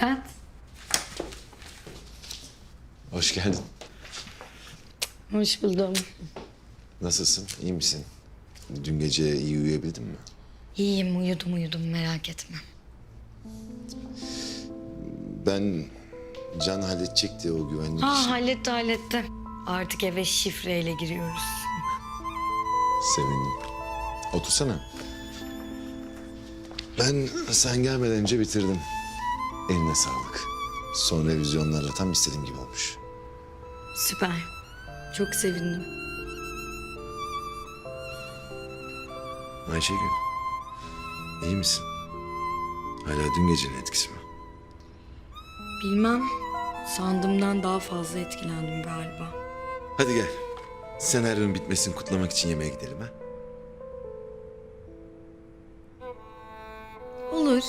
Murat. Hoş geldin. Hoş buldum. Nasılsın? İyi misin? Dün gece iyi uyuyabildin mi? İyiyim uyudum uyudum merak etme. Ben Can halledecekti o güvenlik Ha halletti halletti. Artık eve şifreyle giriyoruz. Sevindim. Otursana. Ben sen gelmeden önce bitirdim. Eline sağlık. Son revizyonlarla tam istediğim gibi olmuş. Süper. Çok sevindim. Ayşegül. iyi misin? Hala dün gecenin etkisi mi? Bilmem. Sandığımdan daha fazla etkilendim galiba. Hadi gel. Senaryonun bitmesini kutlamak için yemeğe gidelim ha? Olur.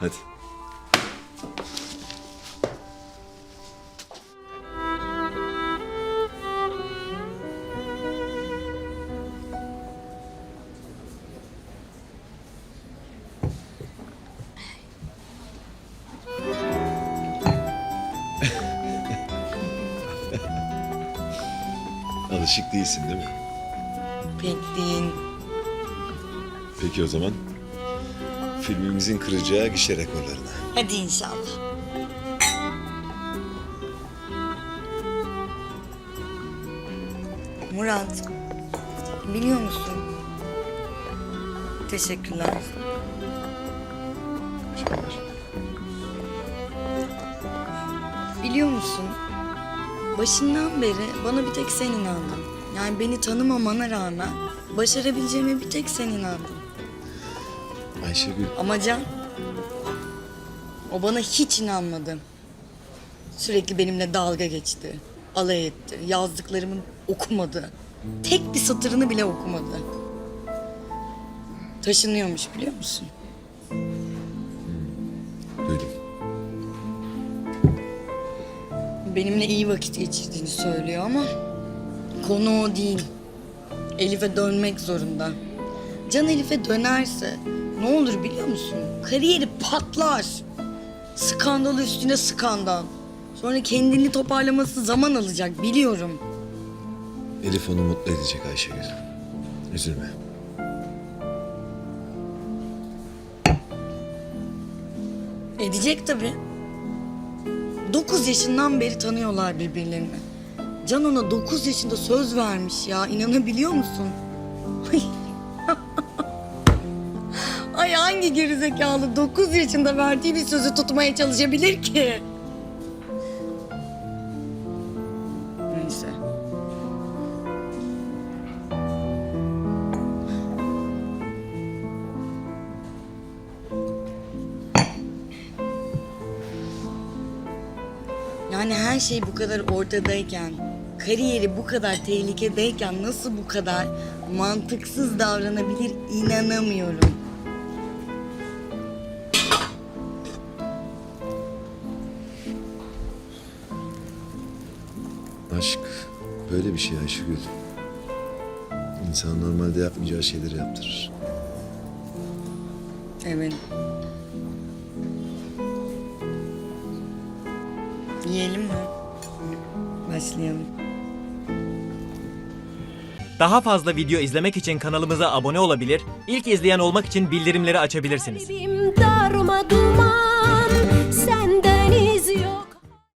Hadi. Alışık değilsin değil mi? Pek değil. Peki o zaman filmimizin kıracağı gişe rekorlarına. Hadi inşallah. Murat, biliyor musun? Teşekkürler. Teşekkürler. Biliyor musun? Başından beri bana bir tek sen inandın. Yani beni tanımamana rağmen başarabileceğime bir tek sen inandın. Ayşegül Ama Can, o bana hiç inanmadı. Sürekli benimle dalga geçti, alay etti, yazdıklarımı okumadı. Tek bir satırını bile okumadı. Taşınıyormuş biliyor musun? duydum. Benimle iyi vakit geçirdiğini söylüyor ama konu o değil. Elif'e dönmek zorunda. Can Elif'e dönerse ne olur biliyor musun? Kariyeri patlar. Skandal üstüne skandal. Sonra kendini toparlaması zaman alacak biliyorum. Elif onu mutlu edecek Ayşegül. Üzülme. Edecek tabii. Dokuz yaşından beri tanıyorlar birbirlerini. Can ona dokuz yaşında söz vermiş ya. inanabiliyor musun? Ay. Ay hangi gerizekalı dokuz yaşında verdiği bir sözü tutmaya çalışabilir ki? Neyse. Yani her şey bu kadar ortadayken, kariyeri bu kadar tehlikedeyken nasıl bu kadar mantıksız davranabilir inanamıyorum. Aşk böyle bir şey Ayşegül. İnsan normalde yapmayacağı şeyleri yaptırır. Evet. Yiyelim mi? Başlayalım. Daha fazla video izlemek için kanalımıza abone olabilir, ilk izleyen olmak için bildirimleri açabilirsiniz. Kalbim darma duman